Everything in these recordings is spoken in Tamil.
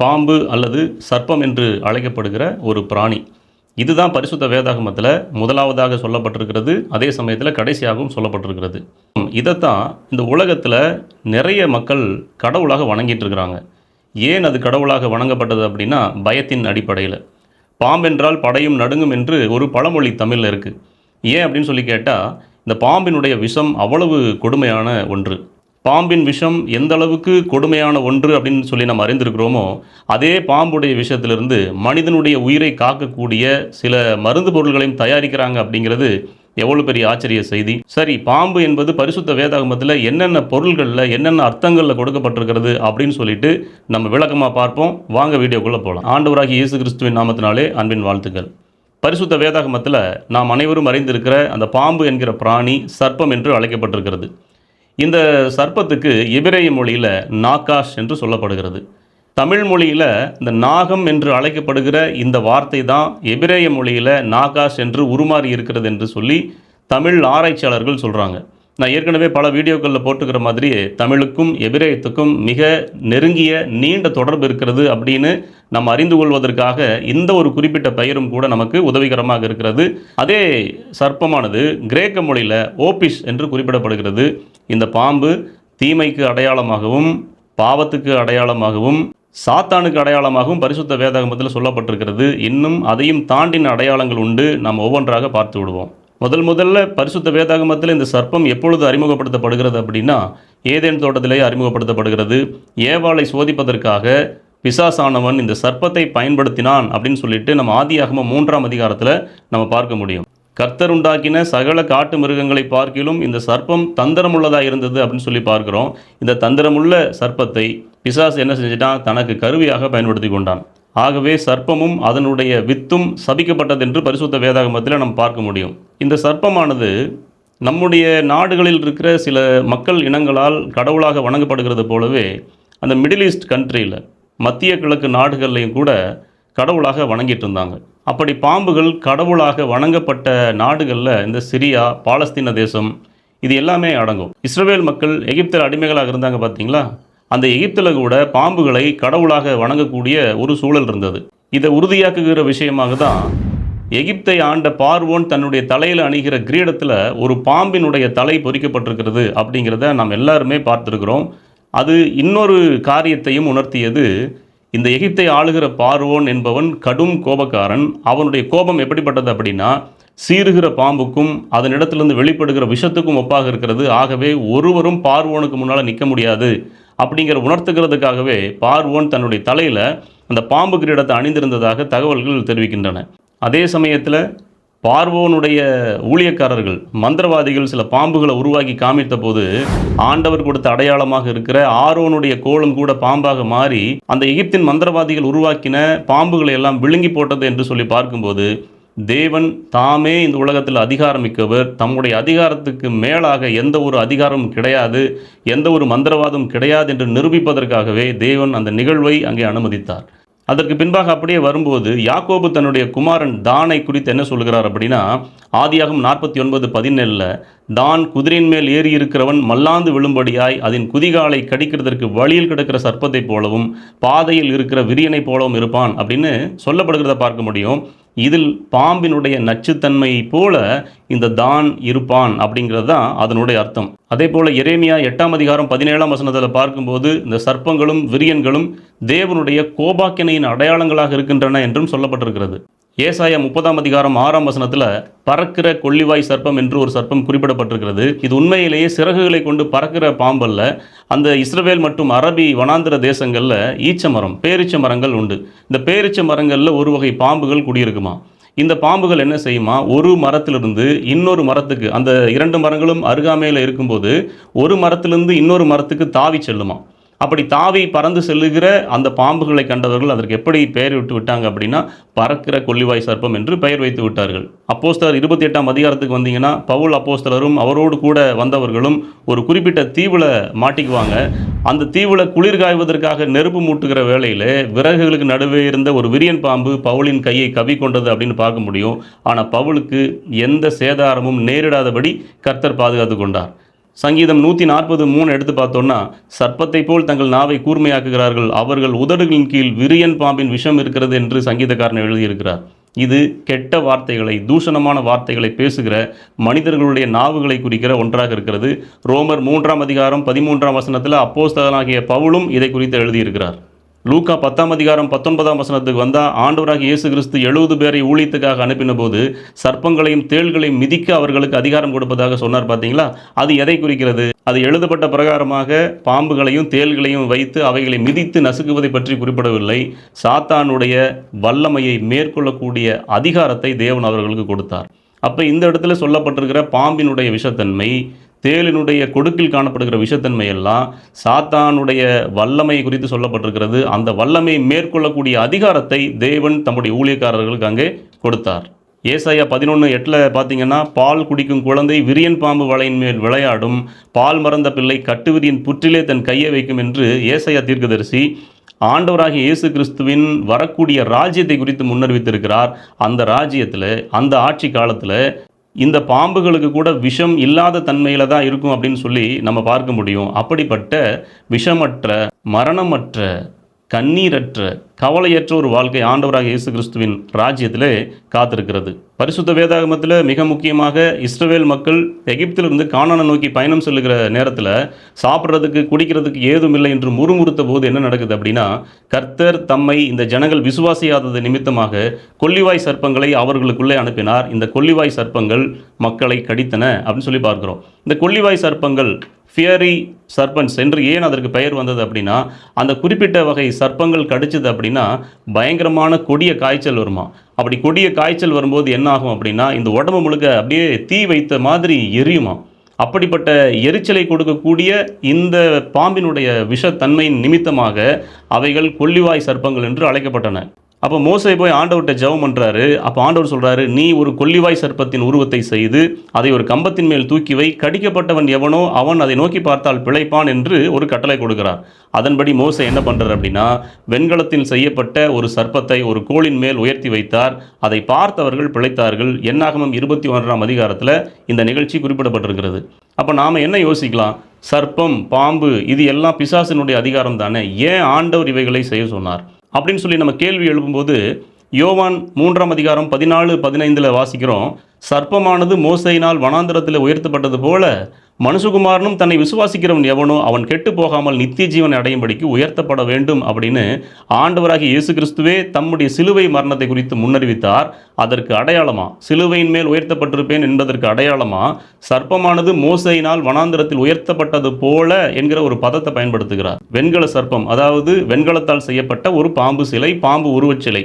பாம்பு அல்லது சர்ப்பம் என்று அழைக்கப்படுகிற ஒரு பிராணி. இதுதான் பரிசுத்த வேதாகமத்தில் முதலாவதாக சொல்லப்பட்டிருக்கிறது. அதே சமயத்தில் கடைசியாகவும் சொல்லப்பட்டிருக்கிறது. இதைத்தான் இந்த உலகத்தில் நிறைய மக்கள் கடவுளாக வணங்கிட்டு இருக்கிறாங்க ஏன் அது கடவுளாக வணங்கப்பட்டது அப்படின்னா பயத்தின் அடிப்படையில். பாம்பென்றால் படையும் நடுங்கும் என்று ஒரு பழமொழி தமிழில் இருக்குது ஏன் அப்படின்னு சொல்லி கேட்டால் இந்த பாம்பினுடைய விஷம் அவ்வளவு கொடுமையான ஒன்று. பாம்பின் விஷம் எந்த அளவுக்கு கொடுமையான ஒன்று அப்படின்னு சொல்லி நம்ம அறிந்திருக்கிறோமோ அதே பாம்புடைய விஷயத்திலிருந்து மனிதனுடைய உயிரை காக்கக்கூடிய சில மருந்து பொருள்களையும் தயாரிக்கிறாங்க அப்படிங்கிறது எவ்வளோ பெரிய ஆச்சரிய செய்தி. சரி பாம்பு என்பது பரிசுத்த வேதாகமத்தில் என்னென்ன பொருள்களில் என்னென்ன அர்த்தங்களில் கொடுக்கப்பட்டிருக்கிறது அப்படின்னு சொல்லிட்டு நம்ம விளக்கமாக பார்ப்போம். வாங்க வீடியோக்குள்ளே போகலாம் ஆண்டவராகி இயேசு கிறிஸ்துவின் நாமத்தினாலே அன்பின் வாழ்த்துக்கள். பரிசுத்த வேதாகமத்தில் நாம் அனைவரும் அறிந்திருக்கிற அந்த பாம்பு என்கிற பிராணி சர்ப்பம் என்று அழைக்கப்பட்டிருக்கிறது. இந்த சர்ப்பத்துக்கு எபிரேய மொழியில் நாகாஷ் என்று சொல்லப்படுகிறது. தமிழ் மொழியில் இந்த நாகம் என்று அழைக்கப்படுகிற இந்த வார்த்தை தான் எபிரேய மொழியில் நாகாஷ் என்று உருமாறி இருக்கிறது என்று சொல்லி தமிழ் ஆராய்ச்சியாளர்கள் சொல்கிறாங்க நான் ஏற்கனவே பல வீடியோக்களில் போட்டுக்கிற மாதிரி தமிழுக்கும் எபிரேயத்துக்கும் மிக நெருங்கிய நீண்ட தொடர்பு இருக்கிறது அப்படின்னு நம்ம அறிந்து கொள்வதற்காக இந்த ஒரு குறிப்பிட்ட பெயரும் கூட நமக்கு உதவிகரமாக இருக்கிறது. அதே சர்ப்பமானது கிரேக்க மொழியில் ஓபிஸ் என்று குறிப்பிடப்படுகிறது. இந்த பாம்பு தீமைக்கு அடையாளமாகவும் பாவத்துக்கு அடையாளமாகவும் சாத்தானுக்கு அடையாளமாகவும் பரிசுத்த வேதாகமத்தில் சொல்லப்பட்டிருக்கிறது. இன்னும் அதையும் தாண்டின அடையாளங்கள் உண்டு. நாம் ஒவ்வொன்றாக பார்த்து விடுவோம். முதல் முதல்ல பரிசுத்த வேதாகமத்தில் இந்த சர்ப்பம் எப்பொழுது அறிமுகப்படுத்தப்படுகிறது அப்படின்னா ஏதேன் தோட்டத்திலேயே அறிமுகப்படுத்தப்படுகிறது. ஏவாளை சோதிப்பதற்காக பிசாசானவன் இந்த சர்ப்பத்தை பயன்படுத்தினான் அப்படின்னு சொல்லிட்டு நம்ம ஆதியாகம மூன்றாம் அதிகாரத்தில் நம்ம பார்க்க முடியும். கர்த்தர் உண்டாக்கின சகல காட்டு மிருகங்களை பார்க்கிலும் இந்த சர்ப்பம் தந்திரமுள்ளதாக இருந்தது அப்படின்னு சொல்லி பார்க்குறோம். இந்த தந்திரமுள்ள சர்ப்பத்தை பிசாஸ் என்ன செஞ்சிட்டான்? தனக்கு கருவியாக பயன்படுத்தி கொண்டான். ஆகவே சர்ப்பமும் அதனுடைய வித்தும் சபிக்கப்பட்டது என்று பரிசுத்த வேதாகமத்தில் நம்ம பார்க்க முடியும். இந்த சர்ப்பமானது நம்முடைய நாடுகளில் இருக்கிற சில மக்கள் இனங்களால் கடவுளாக வணங்கப்படுகிறது போலவே அந்த மிடில் ஈஸ்ட் கண்ட்ரியில் மத்திய கிழக்கு நாடுகள்லையும் கூட கடவுளாக வணங்கிட்டு இருந்தாங்க. அப்படி பாம்புகள் கடவுளாக வணங்கப்பட்ட நாடுகளில் இந்த சிரியா பாலஸ்தீன தேசம் இது எல்லாமே அடங்கும். இஸ்ரேல் மக்கள் எகிப்தில் அடிமைகளாக இருந்தாங்க பார்த்தீங்களா அந்த எகிப்தில் கூட பாம்புகளை கடவுளாக வணங்கக்கூடிய ஒரு சூழல் இருந்தது. இதை உறுதியாக்குகிற விஷயமாக தான் எகிப்தை ஆண்ட பார்வோன் தன்னுடைய தலையில் அணிகிற கிரீடத்தில் ஒரு பாம்பினுடைய தலை பொறிக்கப்பட்டிருக்கிறது அப்படிங்கிறத நாம் எல்லாருமே பார்த்துருக்குறோம். அது இன்னொரு காரியத்தையும் உணர்த்தியது இந்த எகிப்தை ஆளுகிற பார்வோன் என்பவன் கடும் கோபக்காரன். அவனுடைய கோபம் எப்படிப்பட்டது அப்படின்னா சீறுகிற பாம்புக்கும் அதனிடத்திலிருந்து வெளிப்படுகிற விஷத்துக்கும் ஒப்பாக இருக்கிறது. ஆகவே ஒருவரும் பார்வோனுக்கு முன்னால் நிற்க முடியாது. அப்படிங்கிற உணர்த்துகிறதுக்காகவே பார்வோன் தன்னுடைய தலையில் அந்த பாம்பு கிரீடத்தை அணிந்திருந்ததாக தகவல்கள் தெரிவிக்கின்றன. அதே சமயத்தில் பார்வோனுடைய ஊழியக்காரர்கள் மந்திரவாதிகள் சில பாம்புகளை உருவாக்கி காமித்த போது ஆண்டவர் கொடுத்த அடையாளமாக இருக்கிற ஆரோனுடைய கோலம் கூட பாம்பாக மாறி அந்த எகிப்தின் மந்திரவாதிகள் உருவாக்கின பாம்புகளை எல்லாம் விழுங்கி போட்டது என்று சொல்லி பார்க்கும்போது தேவன் தாமே இந்த உலகத்தில் அதிகாரமிக்கவர் தம்முடைய அதிகாரத்துக்கு மேலாக எந்த ஒரு அதிகாரமும் கிடையாது எந்த ஒரு மந்திரவாதம் கிடையாது என்று நிரூபிப்பதற்காகவே தேவன் அந்த நிகழ்வை அங்கே அனுமதித்தார். அதற்கு பின்பாக அப்படியே வரும்போது யாக்கோபு தன்னுடைய குமாரன் தானை குறித்து என்ன சொல்கிறார் அப்படின்னா ஆதியாகும் நாற்பத்தி ஒன்பது பதினேழில் தான் குதிரையின் மேல் ஏறி இருக்கிறவன் மல்லாந்து விழும்படியாய் அதன் குதிகாலை கடிக்கிறதற்கு வழியில் கிடக்கிற சர்ப்பத்தைப் போலவும் பாதையில் இருக்கிற விரியனைப் போலவும் இருப்பான் அப்படின்னு சொல்லப்படுகிறத பார்க்க முடியும். இதில் பாம்பினுடைய நச்சுத்தன்மையைப் போல இந்த தான் இருப்பான் அப்படிங்கிறது தான் அதனுடைய அர்த்தம். அதே போல் எரேமியா எட்டாம் அதிகாரம் பதினேழாம் வசனத்தில் பார்க்கும்போது இந்த சர்ப்பங்களும் விரியன்களும் தேவனுடைய கோபாக்கினையின் அடையாளங்களாக இருக்கின்றன என்றும் சொல்லப்பட்டிருக்கிறது. ஏசாய முப்பதாம் அதிகாரம் ஆறாம் வசனத்தில் பறக்கிற கொள்ளிவாய் சர்ப்பம் என்று ஒரு சர்ப்பம் குறிப்பிடப்பட்டிருக்கிறது. இது உண்மையிலேயே சிறகுகளை கொண்டு பறக்கிற பாம்பல்ல அந்த இஸ்ரவேல் மற்றும் அரபி வனாந்திர தேசங்களில் ஈச்ச மரம் பேரிச்ச மரங்கள் உண்டு. இந்த பேரிச்ச மரங்களில் ஒரு வகை பாம்புகள் குடியிருக்குமா? இந்த பாம்புகள் என்ன செய்யுமா? ஒரு மரத்திலிருந்து இன்னொரு மரத்துக்கு அந்த இரண்டு மரங்களும் அருகாமையில் இருக்கும்போது ஒரு மரத்திலிருந்து இன்னொரு மரத்துக்கு தாவி செல்லுமா? அப்படி தாவி பறந்து செல்லுகிற அந்த பாம்புகளை கண்டவர்கள் அதற்கு எப்படி பெயர் விட்டு விட்டாங்க அப்படின்னா பறக்கிற கொல்லிவாய் சர்ப்பம் என்று பெயர் வைத்து விட்டார்கள். அப்போஸ்தலர் இருபத்தி எட்டாம் அதிகாரத்துக்கு வந்தீங்கன்னா பவுல் அப்போஸ்தலரும் அவரோடு கூட வந்தவர்களும் ஒரு குறிப்பிட்ட தீவில் மாட்டிக்குவாங்க. அந்த தீவில் குளிர் காய்வதற்காக நெருப்பு மூட்டுகிற வேளையில் விறகுகளுக்கு நடுவே இருந்த ஒரு விரியன் பாம்பு பவுலின் கையை கவி கொண்டது அப்படின்னு பார்க்க முடியும். ஆனால் பவுலுக்கு எந்த சேதாரமும் நேரிடாதபடி கர்த்தர் பாதுகாத்து கொண்டார். சங்கீதம் நூற்றி நாற்பது மூணு எடுத்து பார்த்தோன்னா சர்ப்பத்தை போல் தங்கள் நாவை கூர்மையாக்குகிறார்கள் அவர்கள் உதடுகளின் கீழ் விரியன் பாம்பின் விஷம் இருக்கிறது என்று சங்கீதக்காரன் எழுதியிருக்கிறார். இது கெட்ட வார்த்தைகளை தூஷணமான வார்த்தைகளை பேசுகிற மனிதர்களுடைய நாவுகளை குறிக்கிற ஒன்றாக இருக்கிறது. ரோமர் மூன்றாம் அதிகாரம் பதிமூன்றாம் வசனத்தில் அப்போஸ்தகனாகிய பவுலும் இதை குறித்து எழுதியிருக்கிறார். லூக்கா பத்தாம் அதிகாரம் பத்தொன்பதாம் வசனத்துக்கு வந்தால் ஆண்டவராக இயேசு கிறிஸ்து எழுபது பேரை ஊழியத்துக்காக அனுப்பின போது சர்ப்பங்களையும் தேள்களையும் மிதிக்க அவர்களுக்கு அதிகாரம் கொடுப்பதாக சொன்னார். பார்த்தீங்களா அது எதை குறிக்கிறது? அது எழுதப்பட்ட பிரகாரமாக பாம்புகளையும் தேள்களையும் வைத்து அவைகளை மிதித்து நசுக்குவதை பற்றி குறிப்பிடவில்லை. சாத்தானுடைய வல்லமையை மேற்கொள்ளக்கூடிய அதிகாரத்தை தேவன் அவர்களுக்கு கொடுத்தார். அப்போ இந்த இடத்துல சொல்லப்பட்டிருக்கிற பாம்பினுடைய விஷத்தன்மை தேளினுடைய கொடுக்கில் காணப்படுகிற விஷத்தன்மை எல்லாம் சாத்தானுடைய வல்லமை குறித்து சொல்லப்பட்டிருக்கிறது. அந்த வல்லமையை மேற்கொள்ளக்கூடிய அதிகாரத்தை தேவன் தம்முடைய ஊழியக்காரர்களுக்கு அங்கே கொடுத்தார். ஏசாயா பதினொன்று எட்டில் பார்த்தீங்கன்னா பால் குடிக்கும் குழந்தை விரியன் பாம்பு வலையின் மேல் விளையாடும் பால் மறந்த பிள்ளை கட்டுவிரியின் புற்றிலே தன் கையை வைக்கும் என்று ஏசாயா தீர்க்கதரிசி ஆண்டவராகிய இயேசு கிறிஸ்துவின் வரக்கூடிய ராஜ்யத்தை குறித்து முன்னறிவித்திருக்கிறார். அந்த ராஜ்யத்தில் அந்த ஆட்சி காலத்தில் இந்த பாம்புகளுக்கு கூட விஷம் இல்லாத தன்மையில தான் இருக்கும் அப்படின்னு சொல்லி நம்ம பார்க்க முடியும். அப்படிப்பட்ட விஷமற்ற மரணமற்ற கண்ணீரற்ற கவலையற்ற ஒரு வாழ்க்கை ஆண்டவராக இயேசு கிறிஸ்துவின் ராஜ்யத்தில் காத்திருக்கிறது. பரிசுத்த வேதாகமத்தில் மிக முக்கியமாக இஸ்ரவேல் மக்கள் எகிப்திலிருந்து காணான நோக்கி பயணம் செல்லுகிற நேரத்தில் சாப்பிட்றதுக்கு குடிக்கிறதுக்கு ஏதும் இல்லை என்று முறுமுறுத்த போது என்ன நடக்குது அப்படின்னா கர்த்தர் தம்மை இந்த ஜனங்கள் விசுவாசியாதது நிமித்தமாக கொல்லிவாய் சர்ப்பங்களை அவர்களுக்குள்ளே அனுப்பினார். இந்த கொல்லிவாய் சர்ப்பங்கள் மக்களை கடித்தன அப்படின்னு சொல்லி பார்க்குறோம். இந்த கொல்லிவாய் சர்ப்பங்கள் ஃபியரி சர்பன்ஸ் என்று ஏன் அதற்கு பெயர் வந்தது அப்படின்னா அந்த குறிப்பிட்ட வகை சர்ப்பங்கள் கடிச்சது அப்படின்னா பயங்கரமான கொடிய காய்ச்சல் வருமா? அப்படி கொடிய காய்ச்சல் வரும்போது என்ன ஆகும் அப்படின்னா இந்த உடம்பு முழுக்க அப்படியே தீ வைத்த மாதிரி எரியுமா? அப்படிப்பட்ட எரிச்சலை கொடுக்கக்கூடிய இந்த பாம்பினுடைய விஷத்தன்மையின் நிமித்தமாக அவைகள் கொல்லிவாய் சர்ப்பங்கள் என்று அழைக்கப்பட்டன. அப்போ மோசை போய் ஆண்டவர்கிட்ட ஜெபம் பண்ணுறாரு அப்போ ஆண்டவர் சொல்கிறாரு நீ ஒரு கொல்லிவாய் சர்ப்பத்தின் உருவத்தை செய்து அதை ஒரு கம்பத்தின் மேல் தூக்கி வை. கடிக்கப்பட்டவன் எவனோ அவன் அதை நோக்கி பார்த்தால் பிழைப்பான் என்று ஒரு கட்டளை கொடுக்கிறார். அதன்படி மோசை என்ன பண்ணுறார் அப்படின்னா வெண்கலத்தில் செய்யப்பட்ட ஒரு சர்ப்பத்தை ஒரு கோளின் மேல் உயர்த்தி வைத்தார். அதை பார்த்தவர்கள் பிழைத்தார்கள். என்னாகமம் இருபத்தி ஒன்றாம் அதிகாரத்தில் இந்த நிகழ்ச்சி குறிப்பிடப்பட்டிருக்கிறது. அப்போ நாம் என்ன யோசிக்கலாம்? சர்ப்பம் பாம்பு இது எல்லாம் பிசாசினுடைய அதிகாரம் தானே. ஏன் ஆண்டவர் இவைகளை செய்ய சொன்னார்? அப்படின்னு சொல்லி நம்ம கேள்வி எழுப்பும்போது யோவான் மூன்றாம் அதிகாரம் பதினாலு பதினைந்தில் வாசிக்கிறோம். சர்ப்பமானது மோசையினால் வனாந்தரத்தில் உயர்த்தப்பட்டது போல மனுஷகுமாரனும் தன்னை விசுவாசிக்கிறவன் எவனோ அவன் கெட்டு போகாமல் நித்திய ஜீவன் அடையும்படிக்கு உயர்த்தப்பட வேண்டும் அப்படின்னு ஆண்டவராகிய இயேசு கிறிஸ்துவே தம்முடைய சிலுவை மரணத்தை குறித்து முன்னறிவித்தார். அதற்கு அடையாளமா? சிலுவையின் மேல் உயர்த்தப்பட்டிருப்பேன் என்பதற்கு அடையாளமா? சர்ப்பமானது மோசையினால் வனாந்தரத்தில் உயர்த்தப்பட்டது போல என்கிற ஒரு பதத்தை பயன்படுத்துகிறார். வெண்கல சர்ப்பம் அதாவது வெண்கலத்தால் செய்யப்பட்ட ஒரு பாம்பு சிலை பாம்பு உருவச்சிலை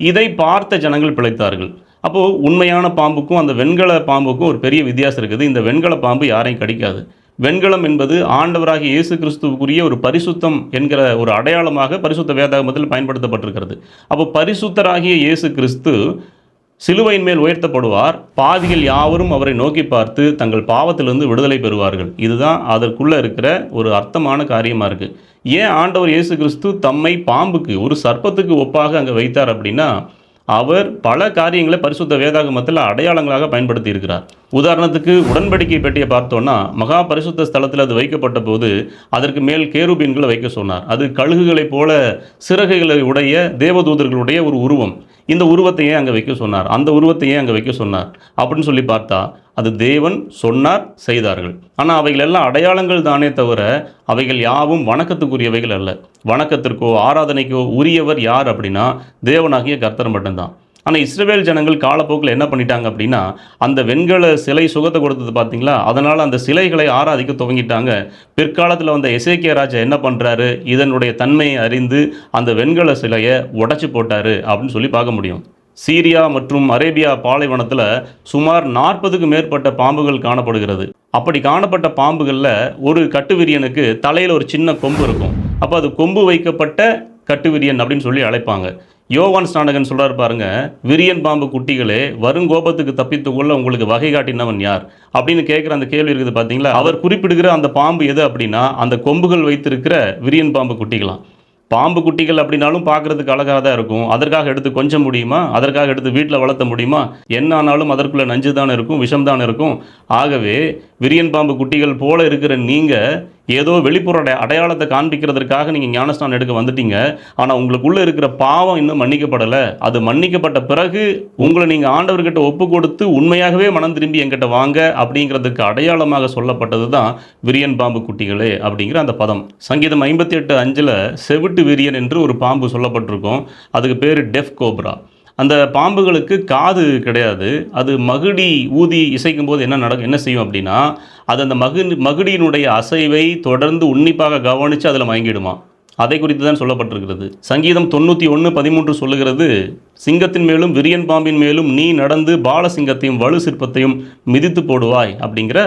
இதை பார்த்த ஜனங்கள் பிழைத்தார்கள். அப்போது உண்மையான பாம்புக்கும் அந்த வெண்கல பாம்புக்கும் ஒரு பெரிய வித்தியாசம் இருக்குது. இந்த வெண்கல பாம்பு யாரையும் கடிக்காது. வெண்கலம் என்பது ஆண்டவராகிய இயேசு கிறிஸ்துவுக்குரிய ஒரு பரிசுத்தம் என்கிற ஒரு அடையாளமாக பரிசுத்த வேதாகமத்தில் பயன்படுத்தப்பட்டிருக்கிறது. அப்போ பரிசுத்தராகிய இயேசு கிறிஸ்து சிலுவையின் மேல் உயர்த்தப்படுவார். பாவிகள் யாவரும் அவரை நோக்கி பார்த்து தங்கள் பாவத்திலிருந்து விடுதலை பெறுவார்கள். இதுதான் அதற்குள்ளே இருக்கிற ஒரு அர்த்தமான காரியமாக இருக்குது ஏன் ஆண்டவர் இயேசு கிறிஸ்து தம்மை பாம்புக்கு ஒரு சர்ப்பத்துக்கு ஒப்பாக அங்கே வைத்தார் அப்படின்னா அவர் பல காரியங்களை பரிசுத்த வேதாகமத்தில் அடையாளங்களாக பயன்படுத்தி இருக்கிறார் உதாரணத்துக்கு உடன்படிக்கை பெட்டியை பார்த்தோன்னா மகா பரிசுத்த ஸ்தலத்தில் அது வைக்கப்பட்ட போது அதற்கு மேல் கேருபீன்களை வைக்க சொன்னார். அது கழுகுகளைப் போல சிறகுகளை உடைய தேவதூதர்களுடைய ஒரு உருவம். இந்த உருவத்தையே அங்கே வைக்க சொன்னார்? அந்த உருவத்தையே அங்கே வைக்க சொன்னார்? அப்படின்னு சொல்லி பார்த்தா அது தேவன் சொன்னார் செய்தார்கள். ஆனால் அவைகள் எல்லாம் அடையாளங்கள் தானே தவிர அவைகள் யாவும் வணக்கத்துக்குரியவைகள் அல்ல. வணக்கத்திற்கோ ஆராதனைக்கோ உரியவர் யார் அப்படின்னா தேவனாகிய கர்த்தர் மட்டும்தான். ஆனால் இஸ்ரேல் ஜனங்கள் காலப்போக்கில் என்ன பண்ணிட்டாங்க அப்படின்னா அந்த வெண்கல சிலை சுகத்தை கொடுத்தது பார்த்தீங்களா அதனால் அந்த சிலைகளை ஆராதிக்க துவங்கிட்டாங்க. பிற்காலத்தில் வந்த எசேக்கிய ராஜா என்ன பண்ணுறாரு இதனுடைய தன்மையை அறிந்து அந்த வெண்கல சிலையை உடச்சி போட்டார் அப்படின்னு சொல்லி பார்க்க முடியும். சீரியா மற்றும் அரேபியா பாலைவனத்தில் சுமார் நாற்பதுக்கு மேற்பட்ட பாம்புகள் காணப்படுகிறது. அப்படி காணப்பட்ட பாம்புகளில் ஒரு கட்டுவிரியனுக்கு தலையில் ஒரு சின்ன கொம்பு இருக்கும். அப்போ அது கொம்பு வைக்கப்பட்ட கட்டுவிரியன் அப்படின்னு சொல்லி அழைப்பாங்க. யோவான் ஸ்நானகன் சொல்கிறார் பாருங்க விரியன் பாம்பு குட்டிகளே வருங்கோபத்துக்கு தப்பித்துக்குள்ள உங்களுக்கு வகை காட்டினவன் யார்? அப்படின்னு கேட்குற அந்த கேள்வி இருக்குது பார்த்தீங்களா அவர் குறிப்பிடுகிற அந்த பாம்பு எது அப்படின்னா அந்த கொம்புகள் வைத்திருக்கிற விரியன் பாம்பு குட்டிகளாம். பாம்பு குட்டிகள் அப்படின்னாலும் பார்க்கறதுக்கு அழகாக தான் இருக்கும். அதற்காக எடுத்து கொஞ்சம் முடியுமா? அதற்காக எடுத்து வீட்டில் வளர்த்த முடியுமா? என்ன ஆனாலும் அதற்குள்ளே நஞ்சு தானே இருக்கும் விஷம் தானே இருக்கும். ஆகவே விரியன் பாம்பு குட்டிகள் போல இருக்கிற நீங்கள் ஏதோ வெளிப்புற அடை அடையாளத்தை காண்பிக்கிறதுக்காக நீங்கள் ஞானஸ்தானம் எடுக்க வந்துட்டீங்க. ஆனால் உங்களுக்குள்ளே இருக்கிற பாவம் இன்னும் மன்னிக்கப்படலை. அது மன்னிக்கப்பட்ட பிறகு உங்களை நீங்கள் ஆண்டவர்கிட்ட ஒப்பு கொடுத்து உண்மையாகவே மனம் திரும்பி என்கிட்ட வாங்க அப்படிங்கிறதுக்கு அடையாளமாக சொல்லப்பட்டது தான் விரியன் பாம்பு குட்டிகளே அப்படிங்கிற அந்த பதம். சங்கீதம் ஐம்பத்தி எட்டு அஞ்சில் செவிட்டு விரியன் என்று ஒரு பாம்பு சொல்லப்பட்டிருக்கும். அதுக்கு பேர் டெஃப் கோப்ரா. அந்த பாம்புகளுக்கு காது கிடையாது. அது மகுடி ஊதி இசைக்கும் போது என்ன நடக்கும் என்ன செய்யும் அப்படின்னா அது அந்த மகு மகுடியினுடைய அசைவை தொடர்ந்து உன்னிப்பாக கவனித்து அதில் மயங்கிடுமா? அதை குறித்து தான் சொல்லப்பட்டிருக்கிறது. சங்கீதம் தொண்ணூற்றி ஒன்று பதிமூன்று சொல்லுகிறது சிங்கத்தின் மேலும் விரியன் பாம்பின் மேலும் நீ நடந்து பாலசிங்கத்தையும் வலு சிற்பத்தையும் மிதித்து போடுவாய் அப்படிங்கிற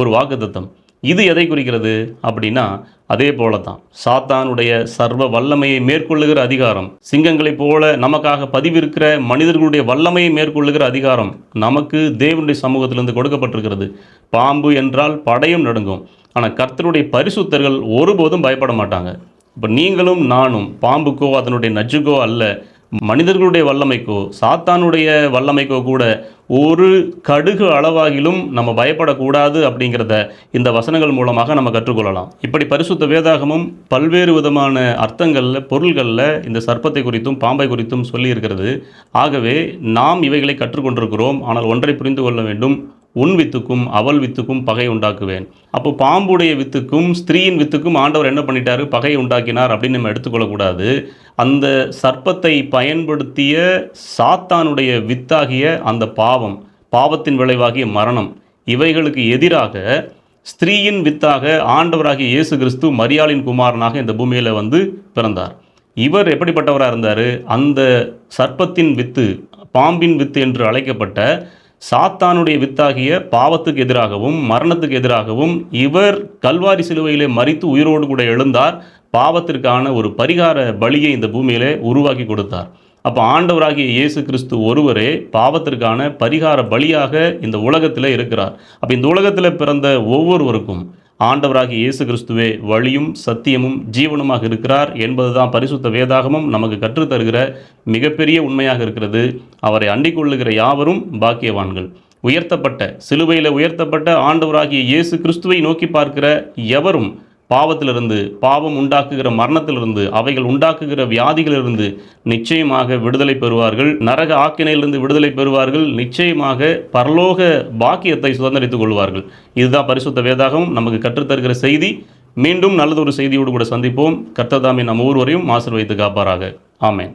ஒரு வாக்குத்தத்தம். இது எதை குறிக்கிறது அப்படின்னா அதே போல தான் சாத்தானுடைய சர்வ வல்லமையை மேற்கொள்ளுகிற அதிகாரம் சிங்கங்களைப் போல நமக்காக பதிவிருக்கிற மனிதர்களுடைய வல்லமையை மேற்கொள்ளுகிற அதிகாரம் நமக்கு தேவனுடைய சமூகத்திலிருந்து கொடுக்கப்பட்டிருக்கிறது. பாம்பு என்றால் படையும் நடுங்கும். ஆனால் கர்த்தருடைய பரிசுத்தர்கள் ஒருபோதும் பயப்பட மாட்டாங்க. இப்போ நீங்களும் நானும் பாம்புக்கோ அதனுடைய நஜுக்கோ அல்ல மனிதர்களுடைய வல்லமைக்கோ சாத்தானுடைய வல்லமைக்கோ கூட ஒரு கடுகு அளவாகிலும் நம்ம பயப்படக்கூடாது அப்படிங்கிறத இந்த வசனங்கள் மூலமாக நம்ம கற்றுக்கொள்ளலாம். இப்படி பரிசுத்த வேதாகமும் பல்வேறு விதமான அர்த்தங்களில் பொருள்களில் இந்த சர்ப்பத்தை குறித்தும் பாம்பை குறித்தும் சொல்லியிருக்கிறது ஆகவே நாம் இவைகளை கற்றுக்கொண்டிருக்கிறோம். ஆனால் ஒன்றை புரிந்து கொள்ள வேண்டும். உன் வித்துக்கும் அவள் வித்துக்கும் பகை உண்டாக்குவேன். அப்போ பாம்புடைய வித்துக்கும் ஸ்திரீயின் வித்துக்கும் ஆண்டவர் என்ன பண்ணிட்டாரு? பகை உண்டாக்கினார் அப்படின்னு நம்ம எடுத்துக்கொள்ளக்கூடாது. அந்த சர்ப்பத்தை பயன்படுத்திய சாத்தானுடைய வித்தாகிய அந்த பாவம் பாவத்தின் விளைவாகிய மரணம். இவைகளுக்கு எதிராக ஸ்திரீயின் வித்தாக ஆண்டவராகிய இயேசு கிறிஸ்து மரியாளின் குமாரனாக இந்த பூமியில் வந்து பிறந்தார். இவர் எப்படிப்பட்டவராக இருந்தார்? அந்த சர்ப்பத்தின் வித்து பாம்பின் வித்து என்று அழைக்கப்பட்ட சாத்தானுடைய வித்தாகிய பாவத்துக்கு எதிராகவும் மரணத்துக்கு எதிராகவும் இவர் கல்வாரி சிலுவையிலே மறித்து உயிரோடு கூட எழுந்தார். பாவத்திற்கான ஒரு பரிகார பலியை இந்த பூமியிலே உருவாக்கி கொடுத்தார். அப்போ ஆண்டவராகிய இயேசு கிறிஸ்து ஒருவரே பாவத்திற்கான பரிகார பலியாக இந்த உலகத்தில் இருக்கிறார். அப்போ இந்த உலகத்தில் பிறந்த ஒவ்வொருவருக்கும் ஆண்டவராகிய இயேசு கிறிஸ்துவே வழியும் சத்தியமும் ஜீவனுமாக இருக்கிறார் என்பதுதான் பரிசுத்த வேதாகமும் நமக்கு கற்றுத்தருகிற மிகப்பெரிய உண்மையாக இருக்கிறது. அவரை அண்டிக்கொள்ளுகிற யாவரும் பாக்கியவான்கள். உயர்த்தப்பட்ட சிலுவையில் உயர்த்தப்பட்ட ஆண்டவராகிய இயேசு கிறிஸ்துவை நோக்கி பார்க்கிற எவரும் பாவத்திலிருந்து பாவம் உண்டாக்குகிற மரணத்திலிருந்து அவைகள் உண்டாக்குகிற வியாதிகளிலிருந்து நிச்சயமாக விடுதலை பெறுவார்கள். நரக ஆக்கினையிலிருந்து விடுதலை பெறுவார்கள். நிச்சயமாக பரலோக பாக்கியத்தை சுதந்திரித்துக் கொள்வார்கள். இதுதான் பரிசுத்த வேதாகம். நமக்கு கற்றுத்தருகிற செய்தி. மீண்டும் நல்லதொரு செய்தியோடு கூட சந்திப்போம். கர்த்ததாமே நம்ம ஒருவரையும் வைத்து காப்பாராக. ஆமேன்.